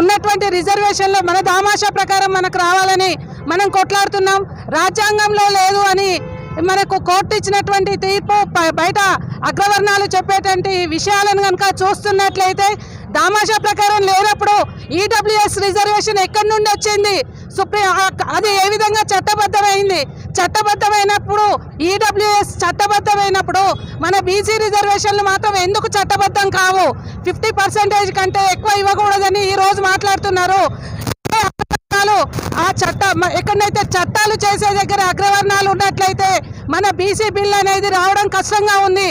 ఉన్నటువంటి రిజర్వేషన్లో మన దామాషా ప్రకారం మనకు రావాలని మనం కొట్లాడుతున్నాం. రాజ్యాంగంలో లేదు అని మనకు కోర్టు ఇచ్చినటువంటి తీర్పు బయట అగ్రవర్ణాలు చెప్పేటువంటి విషయాలను కనుక చూస్తున్నట్లయితే దామాషా ప్రకారం లేనప్పుడు ఈడబ్ల్యూఎస్ రిజర్వేషన్ ఎక్కడి నుండి వచ్చింది? సుప్రీం అది ఏ విధంగా చట్టబద్ధమైంది? చట్టబద్ధమైనప్పుడు ఈడబ్ల్యూఎస్ చట్టబద్ధమైనప్పుడు మన బీసీ రిజర్వేషన్లు మాత్రం ఎందుకు చట్టబద్ధం కావు? ఫిఫ్టీ పర్సెంటేజ్ కంటే ఎక్కువ ఇవ్వకూడదని ఈరోజు మాట్లాడుతున్నారు. ఆ చట్ట ఎక్కడైతే చట్టాలు చేసే దగ్గర అగ్రవర్ణాలు ఉన్నట్లయితే మన బీసీ బిల్ అనేది రావడం కష్టంగా ఉంది.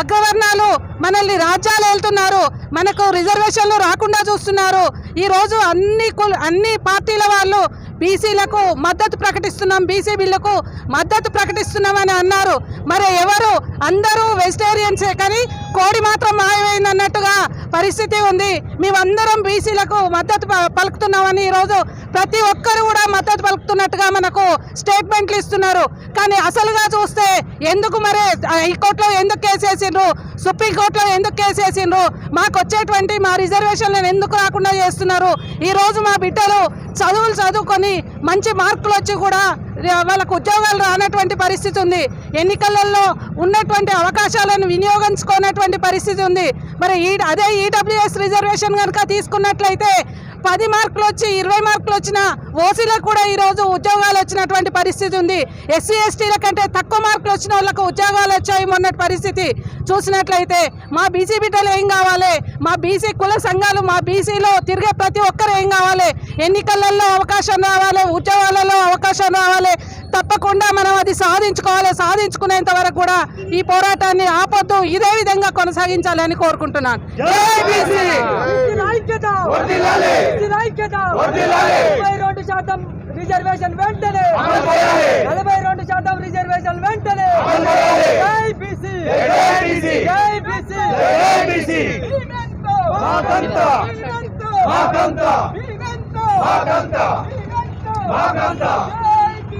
అగ్రవర్ణాలు మనల్ని రాజ్యాలు వెళ్తున్నారు మనకు రిజర్వేషన్లు రాకుండా చూస్తున్నారు. ఈ రోజు అన్ని అన్ని పార్టీల వాళ్ళు బీసీలకు మద్దతు ప్రకటిస్తున్నాం బీసీ బిల్లుకు మద్దతు ప్రకటిస్తున్నామని అన్నారు. మరి ఎవరు? అందరూ వెజిటేరియన్సే కానీ కోడి మాత్రం మాయమైంది అన్నట్టుగా పరిస్థితి ఉంది. మేమందరం బీసీలకు మద్దతు పలుకుతున్నామని ఈరోజు ప్రతి ఒక్కరు కూడా మద్దతు పలుకుతున్నట్టుగా మనకు స్టేట్మెంట్లు ఇస్తున్నారు. కానీ అసలుగా చూస్తే ఎందుకు మరి హైకోర్టులో ఎందుకు కేసేసిండ్రు సుప్రీంకోర్టులో ఎందుకు కేసేసిండ్రు మాకు వచ్చేటువంటి మా రిజర్వేషన్లను ఎందుకు రాకుండా చేస్తున్నారు? ఈరోజు మా బిడ్డలు చదువులు చదువుకొని మంచి మార్కులు వచ్చి కూడా వాళ్ళకు ఉద్యోగాలు రానటువంటి పరిస్థితి ఉంది. ఎన్నికలలో ఉన్నటువంటి అవకాశాలను వినియోగించుకున్నటువంటి పరిస్థితి ఉంది. మరి ఈ అదే ఈడబ్ల్యూఎస్ రిజర్వేషన్ కనుక తీసుకున్నట్లయితే పది మార్కులు వచ్చి ఇరవై మార్కులు వచ్చిన ఓసీలకు కూడా ఈరోజు ఉద్యోగాలు వచ్చినటువంటి పరిస్థితి ఉంది. ఎస్సీ ఎస్టీల కంటే తక్కువ మార్కులు వచ్చిన వాళ్ళకు ఉద్యోగాలు వచ్చాయి మొన్నటి పరిస్థితి. చూసినట్లయితే మా బీసీ బిడ్డలు ఏం కావాలి? మా బీసీ కుల సంఘాలు మా బీసీలో తిరిగే ప్రతి ఒక్కరు ఏం కావాలి? ఎన్నికలలో అవకాశం రావాలి ఉద్యోగాలలో అవకాశం రావాలి. తప్పకుండా మనం అది సాధించుకోవాలి సాధించుకునేంత వరకు కూడా ఈ పోరాటాన్ని ఆపొద్దు. ఇదే విధంగా కొనసాగించాలని కోరుకుంటున్నాను జై బీసీ ఇచ్చిన ఐక్యత ఇచ్చిన ఐక్యత. నలభై రెండు శాతం రిజర్వేషన్ వెంటనే. నలభై రెండు శాతం రిజర్వేషన్ వెంటనే. మాకంత.